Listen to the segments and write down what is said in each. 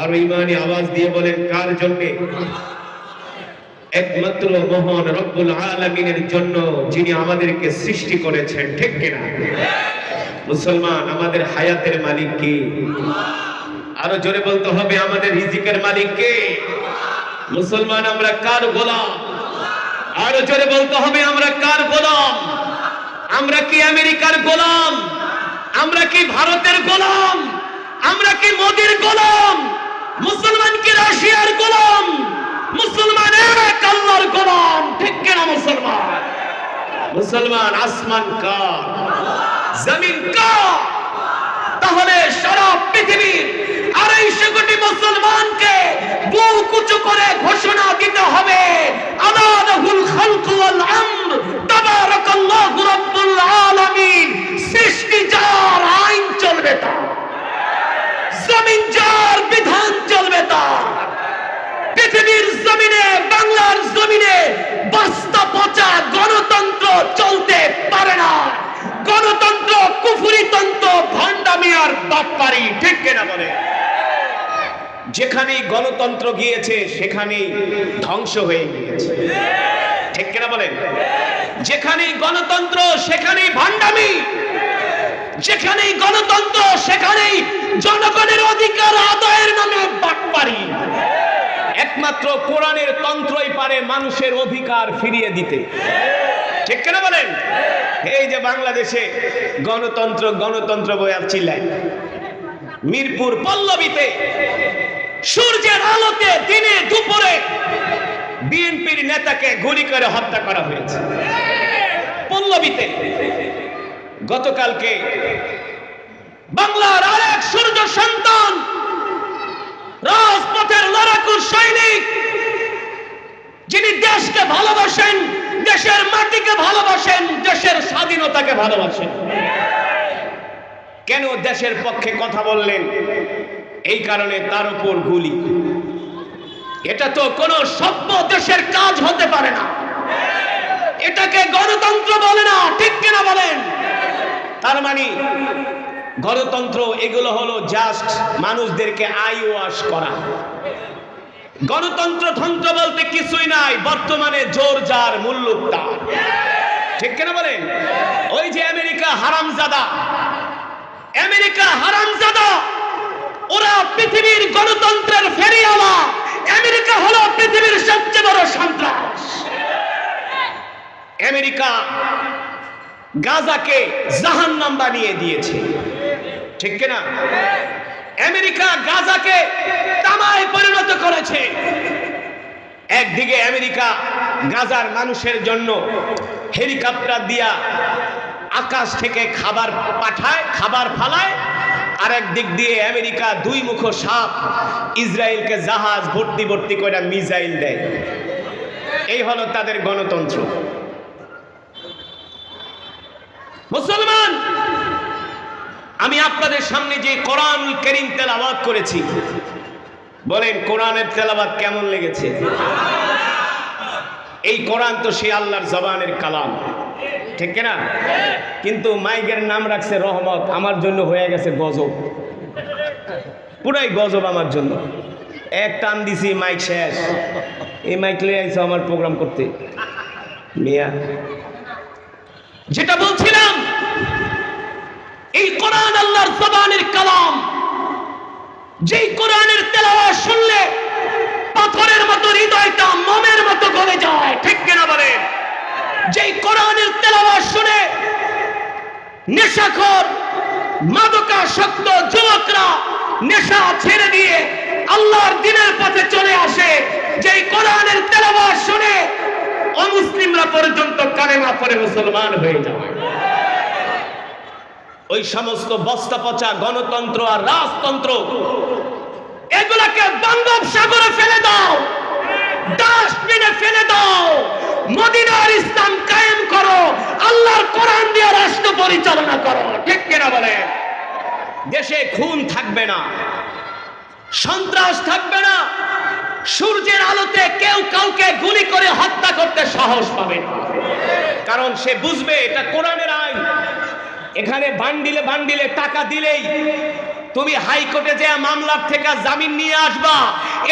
আর ইমানি আওয়াজ দিয়ে বলেন, কার জন্য? একমাত্র মহান রব্বুল আলামিনের জন্য যিনি আমাদেরকে সৃষ্টি করেছেন, ঠিক কিনা? মুসলমান, আমাদের হায়াতের মালিক কে? আরও জোরে বলতে হবে, আমাদের রিজিকের মালিক কে? মুসলমান, আমরা কার গোলাম? আরও জোরে বলতে হবে, আমরা কার গোলাম? আমরা কি আমেরিকার গোলাম? আমরা কি ভারতের গোলাম? আমরা কি মোদির গোলাম? মুসলমান কি রাশিয়ার গোলাম? মুসলমান এক আল্লাহর গোলাম, ঠিক কিনা মুসলমান? মুসলমান আসমান কার? জমিন কার? তাহলে সারা পৃথিবীর আড়াইশো কোটি মুসলমানকে বুক কুচু করে ঘোষণা দিতে হবে। আলাদাহুল খালকু ওয়াল আমর। তাবারাকাল্লাহু রাব্বুল আলামিন সৃষ্টি যার আইন চলবে তার জমিন যার বিধান চলবে তার পৃথিবীর জমিনে বাংলার জমিনে পচা গণতন্ত্র চলতে পারে না। গণতন্ত্র কুফুরিতন্ত্র ভণ্ডামি আর বাটপারি ঠিক কিনা বলে? যেখানেই গণতন্ত্র গিয়েছে, সেখানেই ধ্বংস হয়ে গিয়েছে। ঠিক কিনা বলেন? যেখানেই গণতন্ত্র, সেখানেই ভণ্ডামি যেখানেই গণতন্ত্র, সেখানেই জনগণের অধিকার আদায়ের নামে বাটপারি একমাত্র কোরআনের তন্ত্রই পারে মানুষের অধিকার ফিরিয়ে দিতে। ঠিক কেন বলেন? এই যে বাংলাদেশে গণতন্ত্র গণতন্ত্র বয়ার চিল্লায় মিরপুর পল্লবীতে সূর্যের আলোতে দিনে দুপুরে বিএনপির নেতাকে গুলি করে হত্যা করা হয়েছে। পল্লবীতে গতকালকে বাংলার আরেক সূর্য সন্তান রাজপথের লড়াকুর সৈনিক, যিনি দেশকে ভালোবাসেন, দেশের মাটিকে ভালোবাসেন, দেশের স্বাধীনতাকে ভালোবাসেন। কেন দেশের পক্ষে কথা বললেন? এই কারণে তার উপর গুলি। এটা তো কোন সভ্য দেশের কাজ হতে পারে না। এটাকে গণতন্ত্র বলে না, ঠিক কিনা বলেন? তার মানে গণতন্ত্র এগুলো হলো জাস্ট মানুষদেরকে আই ওয়াশ করা। গণতন্ত্র তন্ত্র বলতে কিছুই নাই, বর্তমানে জোর যার মূল্য ঠিক কেনা বলেন? ওই যে আমেরিকা হারামজাদা। আমেরিকা হারামজাদা, ওরা পৃথিবীর গণতন্ত্রের ফেরিওয়ালা। আমেরিকা হলো পৃথিবীর সবচেয়ে বড় সন্ত্রাস। আমেরিকা গাজাকে জাহান্নাম বানিয়ে দিয়েছে। ঠিক কিনা? আমেরিকা গাজাকে তামায় পরিণত করেছে। একদিকে আমেরিকা গাজার মানুষের জন্য হেলিকপ্টার দিয়া আকাশ থেকে খাবার পাঠায়, খাবার ফালায় আর দিক দিয়ে আমেরিকা দুই মুখ সাপ ইসরায়েলকে জাহাজ ভর্তি ভর্তি করে মিসাইল দেয়। এই হলো তাদের গণতন্ত্র। মুসলমান আপনাদের সামনে যে কোরআন করিম তেলাবাদ করেছি, বলেন কোরআনের তেলাবাদ কেমন লেগেছে? এই কোরআন তো সে আল্লাহর জবানের কালাম। ঠিক না কিন্তু মাইকের নাম রাখছে রহমত, আমার জন্য হয়ে গেছে গজব। পুরাই গজব আমার জন্য। এক টান দিছি, মাইক শেষ। এই মাইক লিয়ে আমার প্রোগ্রাম করতে। মিয়া। যেটা এই কোরআন আল্লাহর জবানের কালাম। যেই কোরআনের তেলাওয়াত শুনলে পাথরের মতো হৃদয়টা মমের মতো গলে যায়। ঠিক কিনা বলে? যেই কোরআনের তেলাওয়াত শুনে নেশাখোর, মাদকাসক্ত যুবকরা নেশা ছেড়ে দিয়ে আল্লাহর দিনের পথে চলে আসে, যেই কোরআনের তেলাওয়াত শুনে অমুসলিমরা পর্যন্ত কালেমা পরে মুসলমান হয়ে যায়। ওই সমস্ত বস্তা পচা গণতন্ত্র আর রাজতন্ত্র, এগুলাকে বঙ্গোপসাগরে ফেলে দাও, ডাস্টবিনে ফেলে দাও, মদিনার ইসলাম কায়েম করো, আল্লাহর কোরআন দিয়ে রাষ্ট্র পরিচালনা করো, ঠিক কিনা বলে দেশে খুন থাকবে না, সন্ত্রাস থাকবে না, সূর্যের আলোতে কেউ কাউকে গুলি করে হত্যা করতে সাহস পাবে না। কারণ সে বুঝবে এটা কোরআনের আইন। এখানে বান্ডিলে বান্ডিলে টাকা দিলেই তুমি হাইকোর্টে যে মামলার থেকে জামিন নিয়ে আসবা,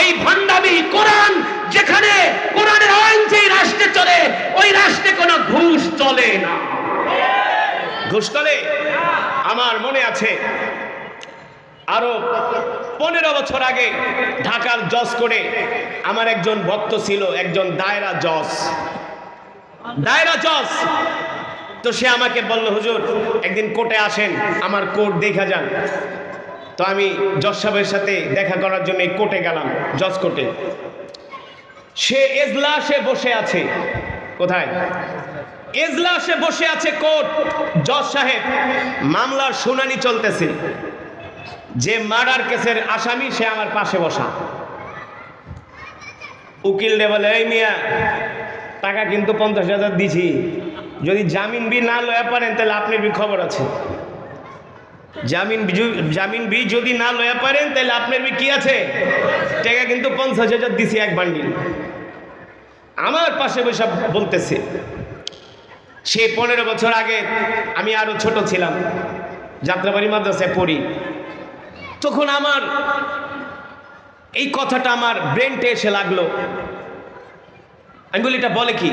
এই ভণ্ডামি কোরআন যেখানে কোরআনের আইন যেই রাষ্ট্রে চলে, ওই রাষ্ট্রে কোনো ঘুষ চলে না। ঘুষ চলে? আমার মনে আছে, আরও পনেরো বছর আগে ঢাকার জজ করে আমার একজন ভক্ত ছিল, একজন দায়রা জজ। দায়রা জজ তো সে আমাকে বলল, হুজুর, একদিন কোর্টে আসেন, আমার কোর্ট দেখা যান তো আমি জজ সাহেবের সাথে দেখা করার জন্য এই কোর্টে গেলাম, জজ কোর্টে। সে এজলাসে বসে আছে। কোথায়? এজলাসে বসে আছে কোর্ট। জজ সাহেব, মামলার শুনানি চলতেছে। যে মার্ডার কেসের আসামি, সে আমার পাশে বসা। উকিল রে বলে, এই মিয়া, টাকা কিন্তু পঞ্চাশ হাজার দিছি। যদি জামিন বি না লয়া পারেন, তাহলে আপনার বি খবর আছে। জামিন জামিন বি যদি না লয়া পারেন, তাহলে আপনার বি কি আছে? টাকা কিন্তু পঞ্চাশ হাজার দিছি এক বান্ডিল। আমার পাশে বসে বলতেছে, সে পনেরো বছর আগে আমি আরও ছোট ছিলাম, যাত্রাবাড়ি মাদ্রাসায় পড়ি। তখন আমার এই কথাটা আমার ব্রেনটে এসে লাগল। আমি বলি, এটা বলে কি?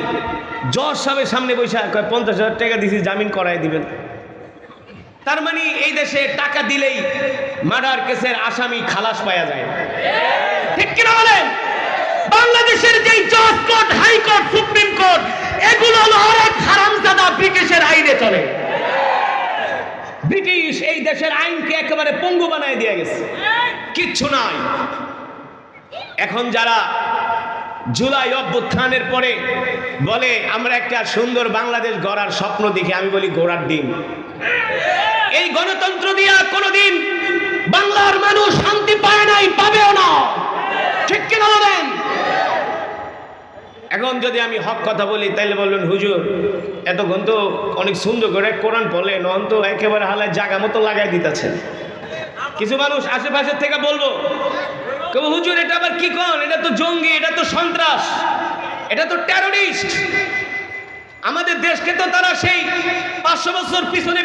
জজ সাহেবের সামনে বসে কয়, পঞ্চাশ হাজার টাকা দিছি, জামিন করাই দিবেন। তার মানে এই দেশে টাকা দিলেই মার্ডার কেসের আসামি খালাস পাওয়া যায়। ঠিক কিনা বলেন? বাংলাদেশের যেই জজ কোর্ট হাইকোর্ট সুপ্রিম কোর্ট, এগুলো হলো অনেক হারামজাদা ব্রিটিশের আইনে চলে। ব্রিটিশ এই দেশের আইনকে একেবারে পঙ্গু বানায় দিয়ে গেছে। কিচ্ছু নাই। এখন যারা জুলাই অভ্যুত্থানের পরে বলে, আমরা একটা সুন্দর বাংলাদেশ গড়ার স্বপ্ন দেখি। আমি বলি, গোড়ার দিন। এই গণতন্ত্র দিয়া কোনোদিন বাংলার মানুষ শান্তি পায় নাই, পাবেও না। ঠিক কিনা বলেন? এখন যদি আমি হক কথা বলি, তাইলে বলবেন, হুজুর, এতক্ষণ তো অনেক সুন্দর করে কোরআন বলে নন তো একেবারে হালায় জাগা মতো লাগাই দিতেছেন। কিছু মানুষ আশেপাশের থেকে বলব কেউ হুজুর, এটা আবার কি কন? এটা তো জঙ্গি, এটা তো সন্ত্রাস, এটা তো টেরোরিস্ট আমাদের দেশকে তো তারা সেই পাঁচশো বছর পিছনে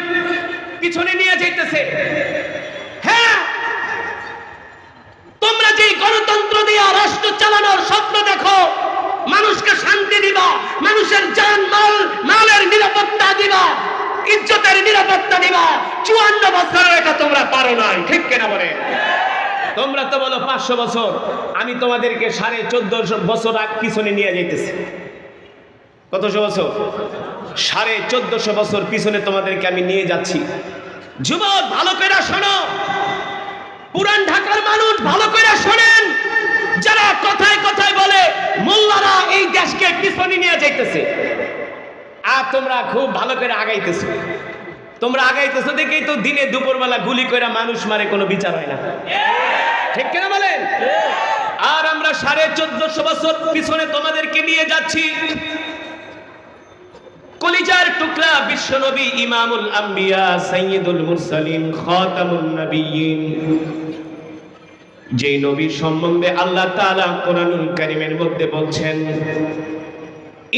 পিছনে নিয়ে যাইতেছে। হ্যাঁ তোমরা যেই গণতন্ত্র দিয়া রাষ্ট্র চালানোর স্বপ্ন দেখো, মানুষকে শান্তি দিবা, মানুষের জান, মাল, মালের নিরাপত্তা দিবা, ইজ্জতের নিরাপত্তা দিবা। চুয়ান্ন বছরের এটা তোমরা পারো নাই, ঠিক কেনা বলে তোমরা তো বলো পাঁচশো বছর, আমি তোমাদেরকে সাড়ে চোদ্দশো বছর আগ পিছনে নিয়ে যাইতেছি। কতশো বছর? সাড়ে চোদ্দশো বছর পিছনে তোমাদেরকে আমি নিয়ে যাচ্ছি। যুবক, ভালো করে শোনো। পুরান ঢাকার মানুষ ভালো করে শোনেন। যারা কথায় কথায় বলে, মোল্লারা এই দেশকে পিছনে নিয়ে যাইতেছে। আর তোমরা খুব ভালো করে আগাইতেছো। তোমরা আগাইতেছো দেখেই তো দিনে দুপুরবেলা গুলি করে মানুষ মারে, কোনো বিচার হয় না। ঠিক কেনা বলেন? আর আমরা সাড়ে চোদ্দশো বছর পিছনে তোমাদেরকে নিয়ে যাচ্ছি। কলিজার টুকরা বিশ্বনবী ইমামুল আম্বিয়া সাইয়্যিদুল মুরসালিন খাতামুন নবিয়্যিন। যেই নবীর সম্বন্ধে আল্লাহ তাআলা কোরআনুল কারীমের মধ্যে বলছেন,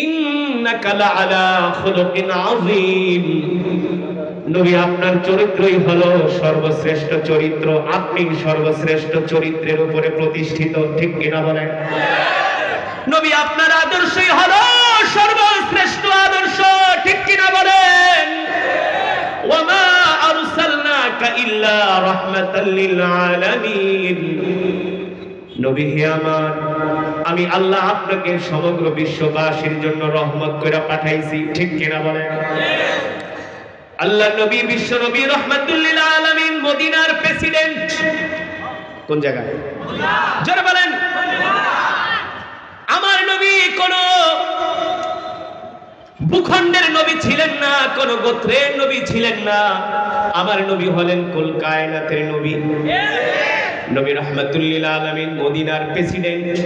ইন্নাকা লাআলা খুলুকিন আযীম। নবী, আপনার চরিত্রই হলো সর্বশ্রেষ্ঠ চরিত্র। আপনি সর্বশ্রেষ্ঠ চরিত্রের উপরে প্রতিষ্ঠিত, ঠিক কিনা বলেন? নবী, আপনার আদর্শই হলো সর্বশ্রেষ্ঠ আদর্শ, ঠিক কিনা বলেন? ওয়ামা আরসালনাকা ইল্লা রাহমাতাল লিল আলামিন। নবী, হে আমার, আমি আল্লাহ আপনাকে সমগ্র বিশ্ববাসীর জন্য রহমত করে পাঠাইছি, ঠিক কিনা বলেন? আল্লাহ নবী বিশ্ব নবী রহমাতুল্লিল আলামিন মদিনার প্রেসিডেন্ট। কোন জায়গায়? জোরে বলেন। আমার নবী কোন ভূখণ্ডের নবী ছিলেন না কোন গোত্রের নবী ছিলেন না। আমার নবী হলেন কুল কায়নাতের নবী। নবী রহমাতুল্লিল আলামিন মদিনার প্রেসিডেন্ট।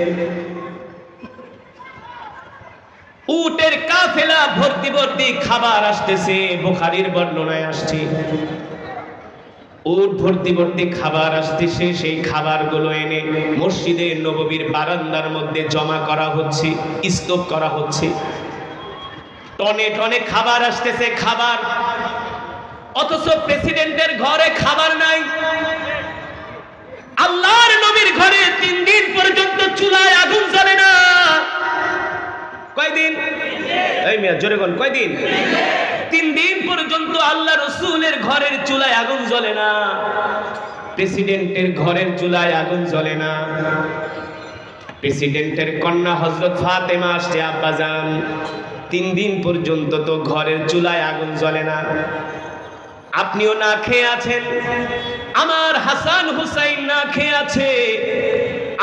উটের কাফেলা ভর্তি ভর্তি খাবার আসতেছে, বোখারির বর্ণনায় আসছে। উট ভর্তি ভর্তি খাবার আসতেছে, সেই খাবারগুলো এনে মসজিদে নবীর বারান্দার মধ্যে জমা করা হচ্ছে, স্তূপ করা হচ্ছে। টনে টনে খাবার আসতেছে, খাবার। অথচ প্রেসিডেন্টের ঘরে খাবার নাই। আল্লাহর নবীর ঘরে তিন দিন পর্যন্ত চুলায় আগুন জ্বলে মিয়া, জোরে কোন কয়দিন? তিন দিন পর্যন্ত আল্লাহ রসুলের ঘরের চুলায় আগুন জ্বলে না। প্রেসিডেন্টের ঘরের চুলায় আগুন জ্বলে না। প্রেসিডেন্টের কন্যা হজরত ফাতেমা আসছে আব্বাজান। তিন দিন পর্যন্ত তো ঘরের চুলায় আগুন জ্বলে না। আপনিও না খেয়ে আছেন? আমার হাসান হুসাইন না খেয়ে আছে?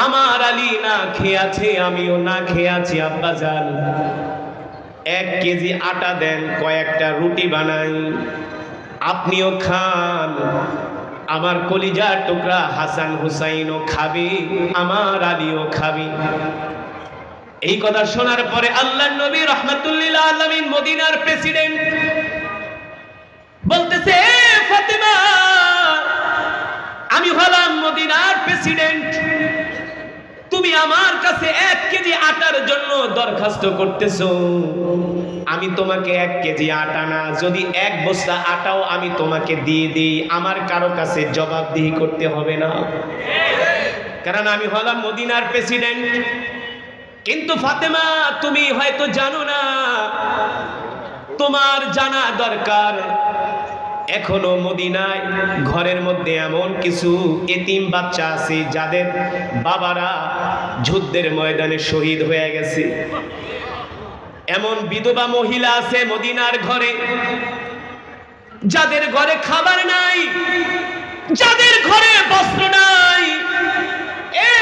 আমার আলী না খেয়ে আছে আমিও না খেয়ে আছি আব্বাজান এক কেজি আটা দেন, কয়েকটা রুটি বানাই। আপনিও খান, আমার কলিজার টুকরা হাসান হুসাইনও খাবি, আমার আলীও খাবি। এই কথা শোনার পরে আল্লাহ নবী রহমাতুল্লিল আলমিন মদিনার প্রেসিডেন্ট বলতেছে ফাতেমা, আমি হলাম মদিনার প্রেসিডেন্ট। তুমি আমার কাছে এক কেজি আটার জন্য দরখাস্ত করতেছো। আমি তোমাকে এক কেজি আটা না, যদি এক বস্তা আটাও আমি তোমাকে দিয়ে দিই, আমার কারও কাছে জবাবদিহি করতে হবে না। কারণ আমি হলাম মদিনার প্রেসিডেন্ট। কিন্তু ফাতেমা, তুমি হয়তো জানো না, তোমার জানা দরকার। এখনও মদিনায় ঘরের মধ্যে এমন কিছু এতিম বাচ্চা আছে, যাদের বাবারা যুদ্ধের ময়দানে শহীদ হয়ে গেছে। এমন বিধবা মহিলা আছে মদিনার ঘরে, যাদের ঘরে খাবার নাই, যাদের ঘরে বস্ত্র নাই। এ,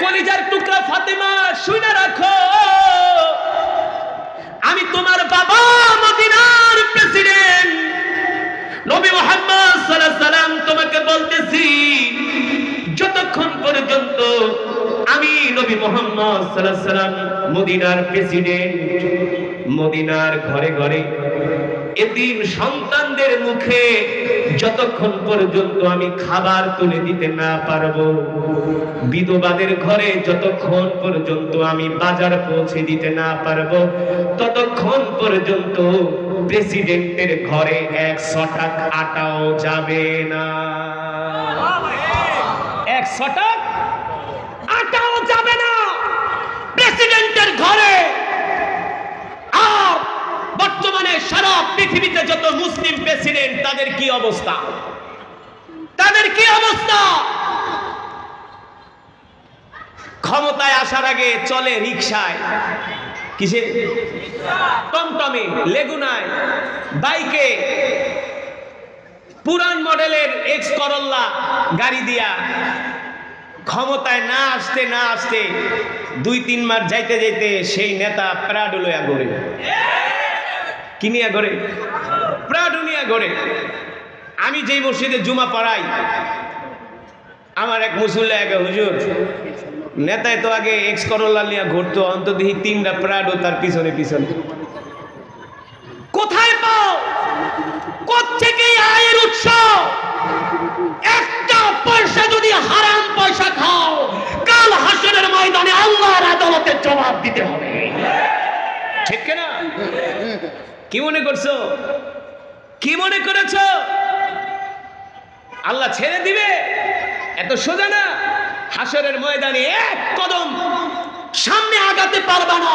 কলিজার টুকরা ফাতেমা, শুনে রাখো। আমি তোমার বাবা মদিনার প্রেসিডেন্ট। নবী মোহাম্মদ সাল্লাম তোমাকে বলতেছি, যতক্ষণ পর্যন্ত আমি নবী মোহাম্মদ সাল্লাম মদিনার প্রেসিডেন্ট, মদিনার ঘরে ঘরে এতিম সন্তানদের মুখে যতক্ষণ পর্যন্ত আমি খাবার তুলে দিতে না পারব, বিধবাদের ঘরে যতক্ষণ পর্যন্ত আমি বাজার পৌঁছে দিতে না পারব, ততক্ষণ পর্যন্ত প্রেসিডেন্টের ঘরে একশো টাকা আটাও যাবে না। একশো টাকা আটাও যাবে না প্রেসিডেন্টের ঘরে আর বর্তমানে সারা পৃথিবীতে যত মুসলিম প্রেসিডেন্ট, তাদের কি অবস্থা? তাদের কি অবস্থা? ক্ষমতায় আসার আগে চলে রিক্সায় কিসে? টমটমে, লেগুনায়, বাইকে। পুরান মডেলের এক্স করল্লা গাড়ি দিয়া ক্ষমতায় না আসতে না আসতে দুই, তিন মাস যাইতে যাইতে সেই নেতা প্রাডু লইয়া গড়ে। কিনিয়া গড়ে? প্রাডু নিয়া গড়ে। আমি যেই মসজিদে জুমা পড়াই, আমার এক মুসল্লা এক, হুজুর, নেতায় তো আগে এক্স করল্লা নিয়ে ঘুরতো অন্তত তিনটা প্রাডো তার পিছনে পিছনে। কোথায় পাও? কোথেকে আয়ের উৎস? একটা পয়সা যদি হারাম পয়সা খাও, কাল হাসরের ময়দানে আল্লাহর আদালতে জবাব দিতে হবে। ঠিক না কি মনে করছ? কি মনে করেছ? আল্লাহ ছেড়ে দিবে? এত সোজা না? হাসরের ময়দানে এক কদম সামনে আগাতে পারবা না।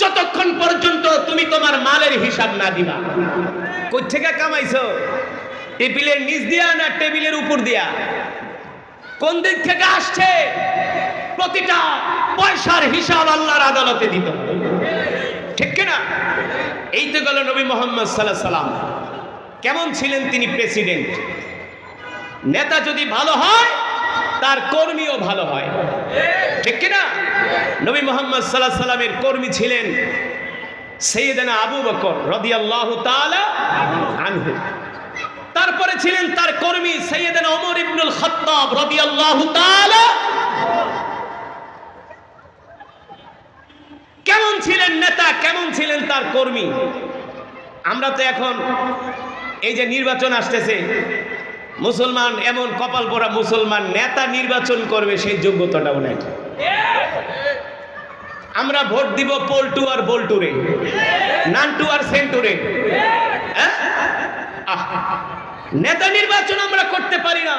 যতক্ষণ পর্যন্ত তুমি তোমার মালের হিসাব না দিবা। কই থেকে কামাইছো? টেবিলের নিচ দিয়া না টেবিলের উপর দিয়া? কোন দিক থেকে আসছে? প্রতিটা পয়সার হিসাব আল্লাহর আদালতে দিত ঠিক কিনা এই তো গেল নবী মোহাম্মদ সাল্লাহ সাল্লাম। কেমন ছিলেন তিনি প্রেসিডেন্ট? নেতা যদি ভালো হয়, তার কর্মীও ভালো হয়। ঠিক কিনা নবী মোহাম্মদ সাল্লাহ সাল্লামের কর্মী ছিলেন সৈয়দানা আবু বকর রাদিয়াল্লাহু তাআলা আনহু। তারপরে ছিলেন তার কর্মী সৈয়দানা ওমর ইবনুল খাত্তাব রাদিয়াল্লাহু তাআলা। কেমন ছিলেন নেতা, কেমন ছিলেন তার কর্মী? আমরা তো এখন এই যে নির্বাচন আসতেছে, মুসলমান এমন কপাল পরা মুসলমান নেতা নির্বাচন করবে সেই যোগ্যতাটাও নেই। আমরা ভোট দিব পল্টু আর বল্টুরে, নান্টু আর সেন্টুরে। হ্যাঁ? নেতা নির্বাচন আমরা করতে পারি না।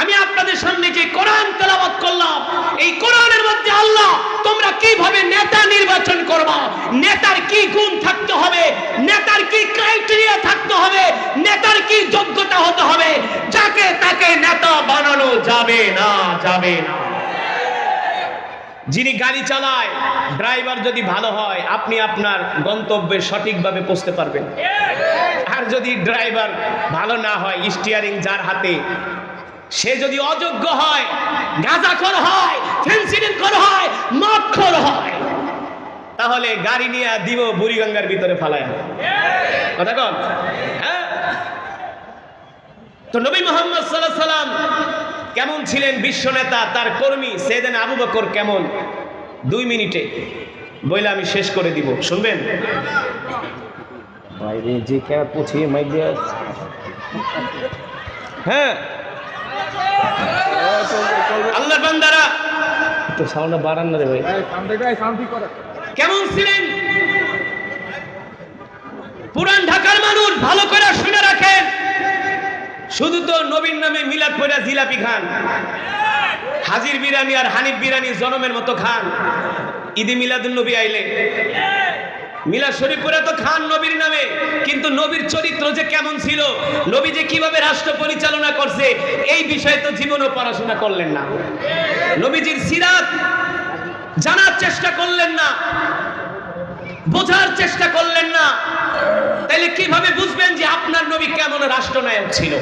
আমি আপনাদের সামনে যে কোরআন তেলাওয়াত করলাম, এই কোরআনের মধ্যে আল্লাহ, তোমরা কীভাবে নেতা নির্বাচন করবা? নেতার কি গুণ থাকতে হবে? নেতার কি ক্রাইটেরিয়া থাকতে হবে? নেতার কি যোগ্যতা হতে হবে? যাকে তাকে নেতা বানানো যাবে না যাবে না। যিনি গাড়ি চালায়, ড্রাইভার যদি ভালো হয়, আপনি আপনার গন্তব্যে সঠিকভাবে পৌঁছতে পারবেন। আর যদি ড্রাইভার ভালো না হয় স্টিয়ারিং যার হাতে, সে যদি অযোগ্য হয়, গাঁজাখোর হয় হয় মদখোর হয়, তাহলে গাড়ি নিয়ে দিব বুড়িগঙ্গার ভিতরে ফালায়। কথা কন? হ্যাঁ? তো নবী মোহাম্মদ সাল্লাহ সাল্লাম কেমন ছিলেন বিশ্ব নেতা তার কর্মী সেদিন আবু বকর কেমন? দুই মিনিটে। বইলে আমি শেষ করে দিব। শুনবেন? হ্যাঁ। আল্লাহ বান্দারা। একটু সাউন্ডটা বাড়ান না রে ভাই। কেমন ছিলেন? পুরান ঢাকার মানুষ ভালো করে শুনে রাখেন। শুধু তো নবীন নামে মিলাদ পড়া জিলাপি খান। হাজির বিরানি আর হানিফ বিরানি জনমের মতো খান। ঈদে মিলাদুল নবী আইলে মিলাদ শরীফ পরে তো খান নবীর নামে, কিন্তু নবীর চরিত্র যে কেমন ছিল, নবী যে কীভাবে রাষ্ট্র পরিচালনা করছে, এই বিষয়ে তো জীবনও পড়াশোনা করলেন না। নবীজির সিরাত জানার চেষ্টা করলেন না। বোঝার চেষ্টা করলেন না। তাইলে কীভাবে বুঝবেন যে আপনার নবী কেমন রাষ্ট্রনায়ক ছিল?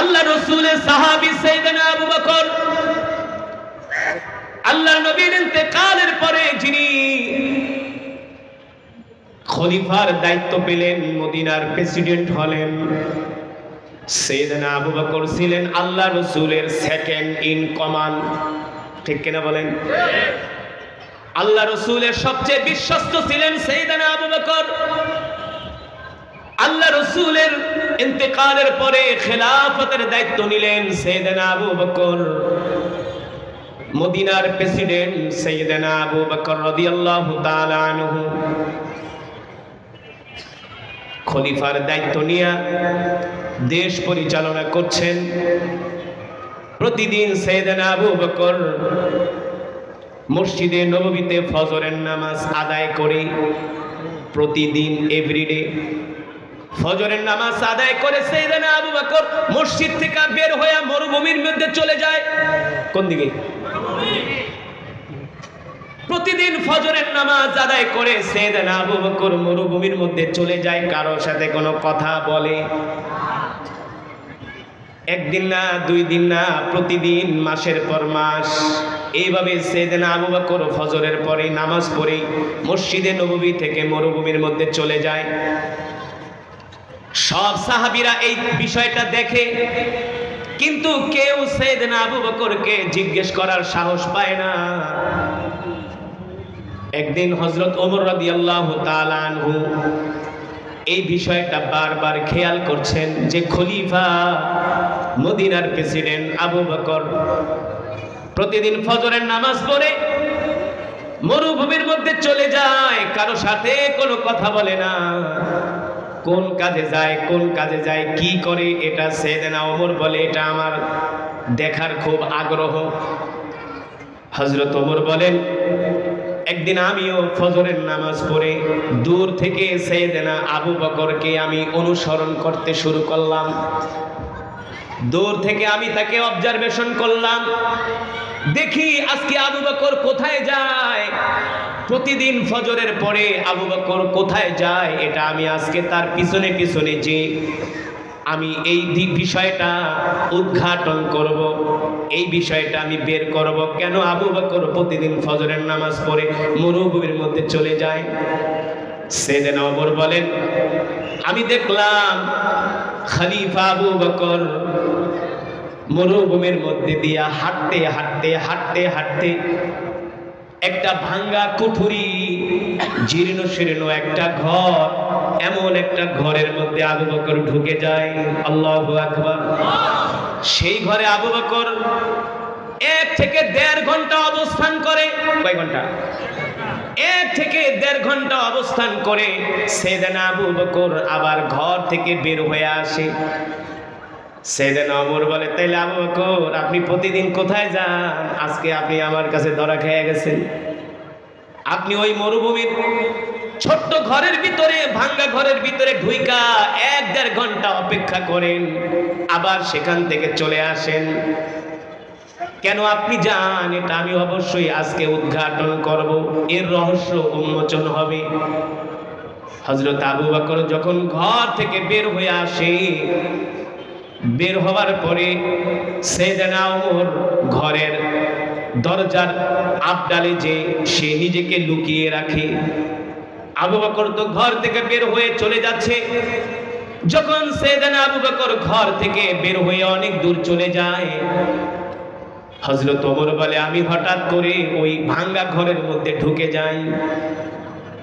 আল্লাহ রসুলের সাহাবি সৈয়দনা আবু বকর আল্লাহ নবীর ইন্তেকালের পরে যিনি খলিফার দায়িত্ব পেলেন, মদিনার প্রেসিডেন্ট হলেন, সৈয়দনা আবু বকর ছিলেন আল্লাহ রসুলের সেকেন্ড ইন কমান্ড ঠিক কিনা বলেন? আল্লাহ রসুলের সবচেয়ে বিশ্বস্ত ছিলেন সৈয়দনা আবু বকর। আল্লাহ রসুলের ইন্তেকালের পরে খেলাফতের দায়িত্ব নিলেন সৈয়দনা আবু বকর। মদিনার প্রেসিডেন্ট সৈয়দনা আবু বকর রাদিয়াল্লাহু তাআলা আনহু। খলিফার দায়িত্ব নিয়ে দেশ পরিচালনা করছেন। প্রতিদিন সৈয়দনা আবু বকর মসজিদে নববীতে ফজরের নামাজ আদায় করে প্রতিদিন এভরিডে। ফজরের নামাজ আদায় করে সৈয়দনা আবু বকর মসজিদ থেকে বের হয়ে মরুভূমির মধ্যে চলে যায়। কোন দিকে? প্রতিদিন ফজরের নামাজ আদায় করে সৈয়দনা আবু বকর মরুভূমির মধ্যে চলে যায়, কারোর সাথে কোনো কথা বলে। একদিন না, দুই দিন না, প্রতিদিন, মাসের পর মাস। এইভাবে সেদিন আবু বকর ফজরের পরে নামাজ পড়ে মসজিদে নববী থেকে মরুভূমির মধ্যে চলে যায়। সব সাহাবিরা এই বিষয়টা দেখে, কিন্তু কেউ সেদিন আবু বকরকে জিজ্ঞেস করার সাহস পায় না। একদিন হজরত ওমর রাদিয়াল্লাহু তাআলা আনহু এই বিষয়টা বারবার খেয়াল করছেন যে খলিফা মদিনার প্রেসিডেন্ট আবু বকর। প্রতিদিন ফজরের নামাজ পড়ে, মরুভূমির মধ্যে চলে যায়, কারও সাথে কোনো কথা বলে না। কোন কাজে যায়, কোন কাজে যায়, কি করে, এটা সেদেনা ওমর বলে, এটা আমার দেখার খুব আগ্রহ। হজরত ওমর বলেন একদিন আমিও ফজরের নামাজ পড়ে দূর থেকে সেদেনা আবু বকরকে আমি অনুসরণ করতে শুরু করলাম। দূর থেকে আমি তাকে অবজারভেশন করলাম। দেখি আজকে আবু বকর কোথায় যায়? প্রতিদিন ফজরের পরে আবু বকর কোথায় যায়? এটা আমি আজকে তার পিছনে পিছনে যে আমি এই বিষয়টা উদ্ঘাটন করব। এই বিষয়টা আমি বের করব। কেন আবু বকর প্রতিদিন ফজরের নামাজ পড়ে মরুভূমির মধ্যে চলে যায়? সেদিন অমর বলেন, আমি দেখলাম খলিফা আবু বকর মরুভূমির মধ্যে দিয়া হাঁটতে হাঁটতে হাঁটতে হাঁটতে একটা ভাঙ্গা কুঠুরি জীর্ণ শীর্ণ একটা ঘর, এমন একটা ঘরের মধ্যে আবু বকর ঢুকে যায়। আল্লাহু আকবার। সেই ঘরে আবু বকর এক থেকে দেড় ঘণ্টা অবস্থান করে। কয় ঘণ্টা? এক থেকে দেড় ঘণ্টা অবস্থান করে সেদানা আবু বকর আবার ঘর থেকে বের হয়ে আসে। সেদিন অমর বলে, তাইলে আবু বকর, আপনি প্রতিদিন কোথায় যান? আজকে আপনি আমার কাছে ধরা খেয়ে গেছেন। আপনি ওই মরুভূমির ছোট্ট ঘরের ভিতরে, ভাঙ্গা ঘরের ভিতরে ঢুইকা এক দেড় ঘণ্টা অপেক্ষা করেন, আবার সেখান থেকে চলে আসেন। কেন আপনি যান? এটা আমি অবশ্যই আজকে উদ্ঘাটন করব। এর রহস্য উন্মোচন হবে। হজরত আবু বাকর যখন ঘর থেকে বের হয়ে আসে, বের হওয়ার পরে সেদানা ওমর ঘরের দরজার আবডালে যে সে নিজেকে লুকিয়ে রাখে। আবু বকর তো ঘর থেকে বের হয়ে চলে যাচ্ছে। যখন সেদানা আবু বকর ঘর থেকে বের হয়ে অনেক দূর চলে যায় হজরত ওমর বলে, আমি হঠাৎ করে ওই ভাঙ্গা ঘরের মধ্যে ঢুকে যাই।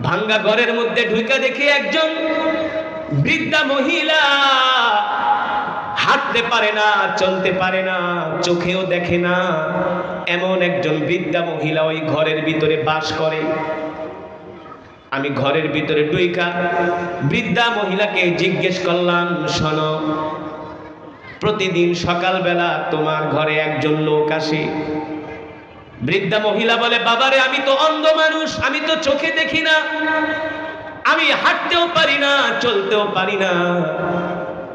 ভাঙ্গা ঘরের মধ্যে ঢুকে দেখি একজন বৃদ্ধা মহিলা হাঁটতে পারে না, চলতে পারে না, চোখেও দেখে না। এমন একজন বৃদ্ধা মহিলা ওই ঘরের ভিতরে বাস করে। আমি ঘরের ভিতরে ডুইকা বৃদ্ধা মহিলাকে জিজ্ঞেস করলাম, শোনো, প্রতিদিন সকালবেলা তোমার ঘরে একজন লোক আসে। বৃদ্ধা মহিলা বলে, বাবারে, আমি তো অন্ধ মানুষ, আমি তো চোখে দেখি না। আমি হাঁটতেও পারি না, চলতেও পারি না।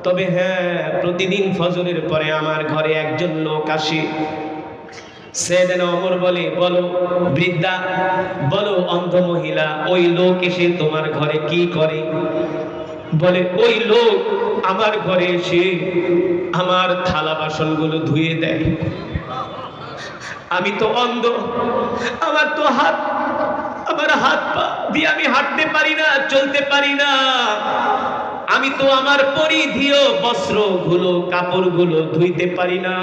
তবে হ্যাঁ প্রতিদিন ফজরের পরে আমার ঘরে একজন লোক আসে। আমার ধুয়ে দেয়। আমি তো অন্ধ, আমার তো হাত, আমার হাত পা দিয়ে আমি হাঁটতে পারি না, চলতে পারি না। আমি তো আমার পরিধিও বস্ত্রগুলো, কাপড়গুলো ধুইতে পারি না।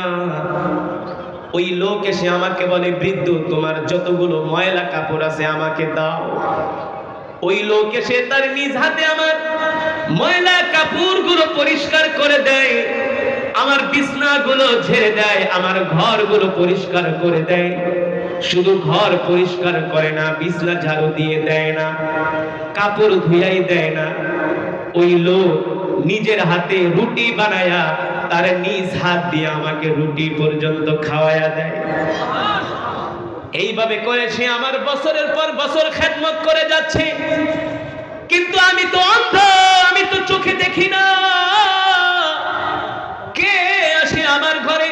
ওই লোক এসে আমাকে বলে, বৃদ্ধ, তোমার যতগুলো ময়লা কাপড় আছে আমাকে দাও। ওই লোক এসে তার নিজ হাতে আমার ময়লা কাপড়গুলো পরিষ্কার করে দেয়, আমার বিছনাগুলো ঝেড়ে দেয়, আমার ঘরগুলো পরিষ্কার করে দেয়। শুধু ঘর পরিষ্কার করে না, বিছনা ঝাড়ু দিয়ে দেয় না, কাপড় ধুয়াই দেয় না। ওই লোক নিজের হাতে রুটি বানায়া তার নিজ হাত দিয়ে আমাকে রুটি পর্যন্ত খাওয়ায়া দেয়। এইভাবে করে সে আমার বছরের পর বছর খেদমত করে যাচ্ছে। কিন্তু আমি তো অন্ধ, আমি তো চোখে দেখি না। কে আসে আমার ঘরে?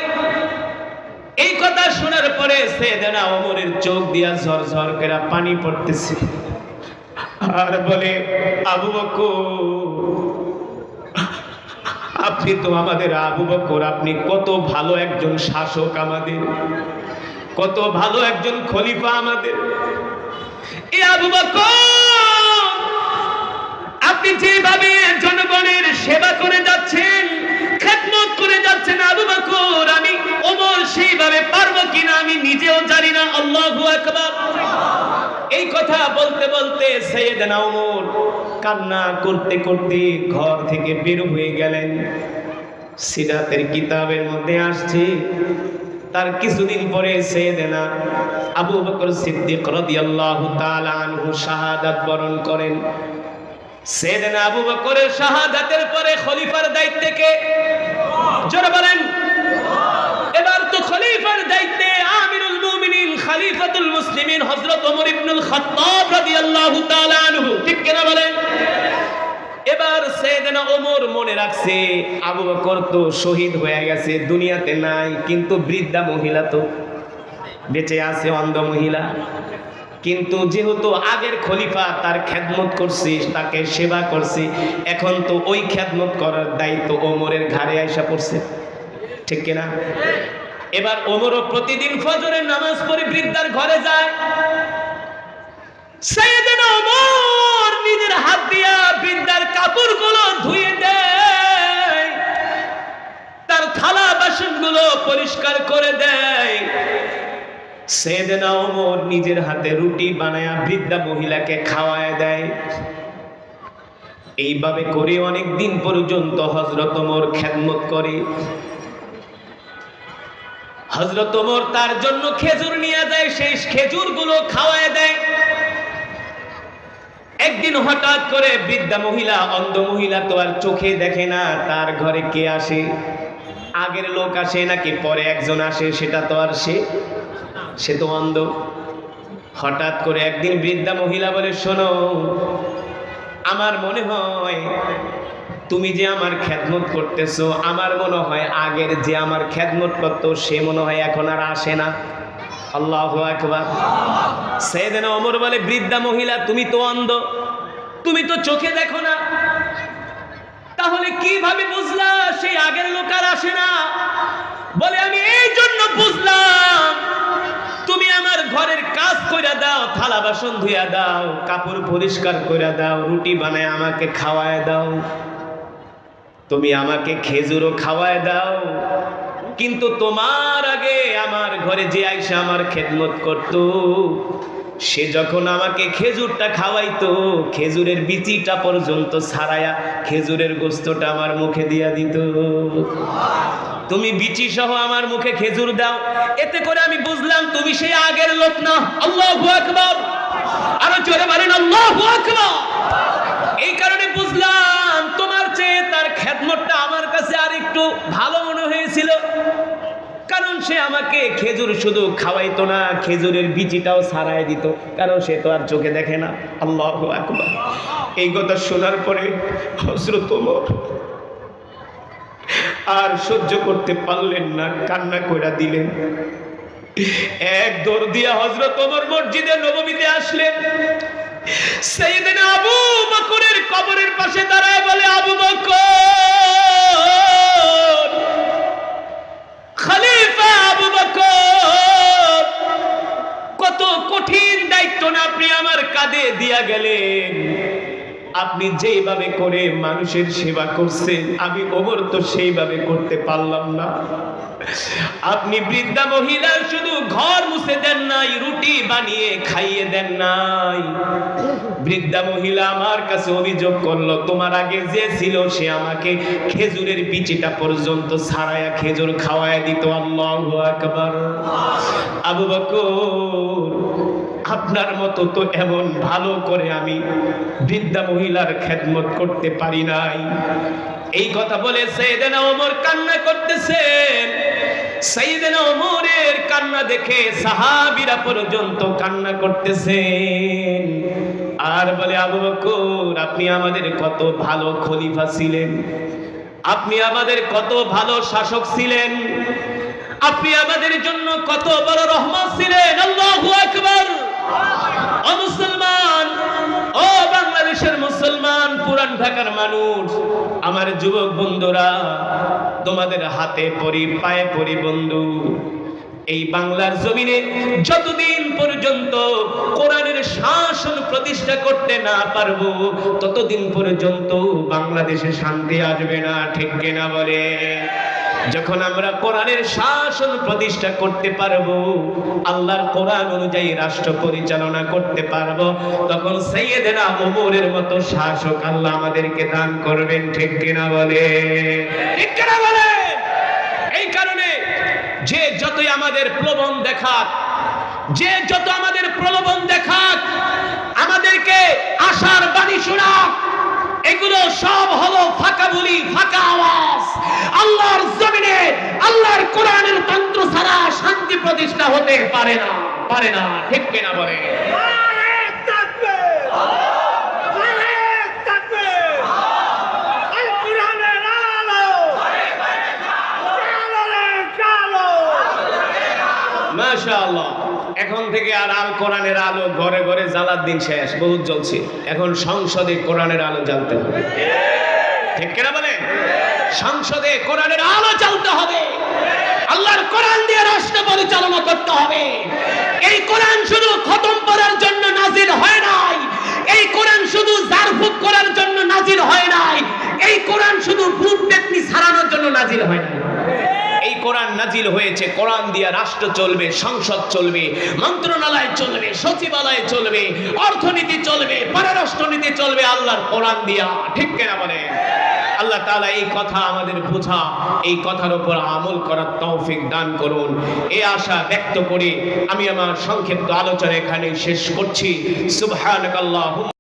এই কথা শোনার পরে সে দেনা অমরের চোখ দিয়া ঝর ঝর করে পানি পড়তেছে। আর বলে, আবু বকর আপনি তো আমাদের আবু বকর, আপনি কত ভালো একজন শাসক আমাদের, কত ভালো একজন খলিফা আমাদের। এ আবু বকর! আপনি যেভাবে জনগণের সেবা করে যাচ্ছেন, খেদমত করে যাচ্ছেন আবু বকর, আমি ওমর সেইভাবে পারব কিনা আমি নিজেও জানি না। আল্লাহু আকবার। এই কথা বলতে বলতে সৈয়দনা ওমর কান্না করতে করতে ঘর থেকে বের হয়ে গেলেন। সিরাতের কিতাবের মধ্যে আসছে। তার কিছুদিন পরে সৈয়দনা আবু বকর সিদ্দিক রাদিয়াল্লাহু তাআলা আনহু শাহাদাত বরণ করেন। সৈয়দনা আবু বকরের শাহাদাতের পরে খলিফার দায়িত্বে কে জোরে বলেন। এবার তো খলিফার দায়িত্বে আমিরুল মুমিনিন, খলিফাতুল মুসলিমিন, হযরত ওমর ইবনুল খাত্তাব রাদিয়াল্লাহু তাআলা আনহু। ঠিক কিনা বলেন? এবার সৈয়দনা ওমর মনে রাখছে, আবু বকর তো শহীদ হয়ে গেছে, দুনিয়াতে নাই, কিন্তু বৃদ্ধা মহিলা তো বেঁচে আছে, অন্ধ মহিলা। কিন্তু যেহেতু আগের খলিফা তার খেদমত করছে, তাকে সেবা করছে, এখন তো ওই খেদমত করার দায়িত্ব ওমরের ঘাড়ে আইসা পড়ছে। ঠিক কিনা এবার ওমরও প্রতিদিন ফজরের নামাজ পড়ে বৃদ্ধার ঘরে যায়। সাইয়েদনা ওমর নিজের হাত দিয়া বৃদ্ধার কাপড়গুলো ধুয়ে দেয়। তার থালা বাসনগুলো পরিষ্কার করে দেয়। সেদিনা ওমর নিজের হাতে রুটি বানায়া বৃদ্ধা মহিলাকে খাওয়ায় দেয়। এইভাবে করে অনেক দিন পর্যন্ত হজরত ওমর খেদমত করে। হজরত ওমর তার জন্য খেজুর নিয়ে যায় সেই খেজুরগুলো খাওয়ায় দেয়। একদিন হঠাৎ করে বৃদ্ধা মহিলা, অন্ধ মহিলা তো আর চোখে দেখে না, তার ঘরে কে আসে? আগের লোক আসে নাকি পরে একজন আসে, সেটা তো আর সে সে তো অন্ধ। হঠাৎ করে একদিন বৃদ্ধা মহিলা বলে, শোনো, আমার মনে হয় তুমি যে আমার খ্যাতমত করতেছো, আমার মনে হয় আগের যে আমার খ্যাতমত করতো, সে মনে হয় এখন আর আসে না। আল্লাহ আকবার। সেদিন অমর বলে, বৃদ্ধা মহিলা, তুমি তো অন্ধ, তুমি তো চোখে দেখো না। তাহলে কীভাবে বুঝলা সেই আগের লোক আর আসে না? বলে, আমি এই জন্য বুঝলাম আমার ঘরের কাজ কইরা দাও, থালা বাসন ধুইয়া দাও, কাপড় পরিষ্কার কইরা দাও, রুটি বানায় আমাকে খাওয়ায় দাও। তুমি আমাকে খেজুরও খাওয়ায় দাও। কিন্তু তোমার আগে আমার ঘরে যে আইসা আমার খেদমত করত, সে যখন আমাকে খেজুরটা খাওয়াইতো, খেজুরের বিচিটা পর্যন্ত ছাড়ায়া খেজুরের গোস্তটা আমার মুখে দিয়া দিত। তুমি বিচি সহ আমার মুখে খেজুর দাও। এতে করে আমি বুঝলাম তুমি সেই আগের লোক না। আল্লাহু আকবার। আরও জোরে বলেন, আল্লাহু আকবার। এই কারণে বুঝলাম তোমার চেয়ে তার খেদমতটা আমার কাছে আর একটু ভালো মনে হয়েছিল। কারণ সে আমাকে খেজুর শুধু খাওয়াইতো না, খেজুরের বিচিটাও ছাড়াই দিত। কারণ সে তো আর চোখে দেখে না। আল্লাহ আকবার। এই কথা শোনার পরে হজরত আর সহ্য করতে পারলেন না, কান্না কইরা দিলেন। এক দৌড় দিয়া হজরত ওমর মসজিদে নবমীতে আসলেন। সাইয়েদনা আবু বকরের কবরের পাশে দাঁড়ায় বলে, আবু বকর, খলিফা আবু বকর, কত কঠিন দায়িত্ব না আপনি আমার কাঁধে দিয়া গেলেন? আপনি যেইভাবে করে মানুষের সেবা করছেন, আমি ওমর তো সেইভাবে করতে পারলাম না। আপনি বৃদ্ধা মহিলা, শুধু ঘর মুছে দেন নাই, রুটি বানিয়ে খাইয়ে দেন নাই। বৃদ্ধা মহিলা আমার কাছে অভিযোগ করল, তোমার আগে যে ছিল, সে আমাকে খেজুরের বিচিটা পর্যন্ত ছাড়ায়া খেজুর খাওয়ায় দিত। আল্লাহু আকবার। আবু বকর আপনার মতো তো এমন ভালো করে আমি বৃদ্ধা মহিলার খেদমত করতে পারি নাই। এই কথা বলে সৈয়দনা ওমর কান্না করতেছেন। সৈয়দনা ওমরের কান্না দেখে সাহাবীরা পর্যন্ত কান্না করতেছেন। আর বলে, আবু বকর, আপনি আমাদের কত ভালো খলিফা ছিলেন। আপনি আমাদের কত ভালো শাসক ছিলেন। আপনি আমাদের জন্য কত বড় রহমত ছিলেন। আল্লাহু আকবার। পায়ে এই বাংলার যতদিন পর্যন্ত শাসন প্রতিষ্ঠা করতে না পারব, ততদিন পর্যন্ত বাংলাদেশে শান্তি আসবে না, ঠিক কিনা বলে? যখন আমরা কোরআনের শাসন প্রতিষ্ঠা করতে পারব, আল্লাহর কোরআন অনুযায়ী রাষ্ট্র পরিচালনা করতে পারব, তখন সৈয়দেরা ওমরের মতো শাসক আল্লাহ আমাদেরকে দান করবেন, ঠিক কিনা বলে? ঠিক কিনা বলে? এই কারণে যে যতই আমাদের প্রলোভন দেখাক, যে যত আমাদের প্রলোভন দেখাক, আমাদেরকে আশার বাণী শোনাক এগুলো সব হলো ফাঁকা বলি ফাঁকা আওয়াজ। আল্লাহর জমিনে আল্লাহর কোরআনের তন্ত্র ছাড়া শান্তি প্রতিষ্ঠা হতে পারে না পারে না ঠিক কিনা বলে? মাশাআল্লাহ। এখন থেকে আর আল কোরআনের আলো ঘরে ঘরে জ্বালার দিন শেষ, বহুত জ্বলছে। এখন সংসদে কোরআনের আলো জ্বালতে হবে। ঠিক কিনা বলে? সংসদে কোরআনের আলো জ্বালতে হবে। আল্লাহর কোরআন দিয়ে রাষ্ট্র পরিচালনা করতে হবে। এই কোরআন শুধু খতম করার জন্য নাজির হয় নাই। এই কোরআন শুধু জারফুক করার জন্য নাজির হয় নাই। এই কোরআন শুধু ভূত পেতনি ছাড়ানোর জন্য নাজির হয় নাই। কোরআন নাজিল হয়েছে, কোরআন দিয়া রাষ্ট্র চলবে, সংসদ চলবে, মন্ত্রণালয় চলবে, সচিবালয় চলবে, অর্থনীতি চলবে, পররাষ্ট্রনীতি চলবে, আল্লাহর কোরআন দিয়া, ঠিক কেনা বলে আল্লাহ তাআলা এই কথা আমাদের বোঝা, এই কথার উপর আমল করার তৌফিক দান করুন। এই আশা ব্যক্ত করে আমি আমার সংক্ষিপ্ত আলোচনা এখানে শেষ করছি। সুবহানাকাল্লাহুম্মা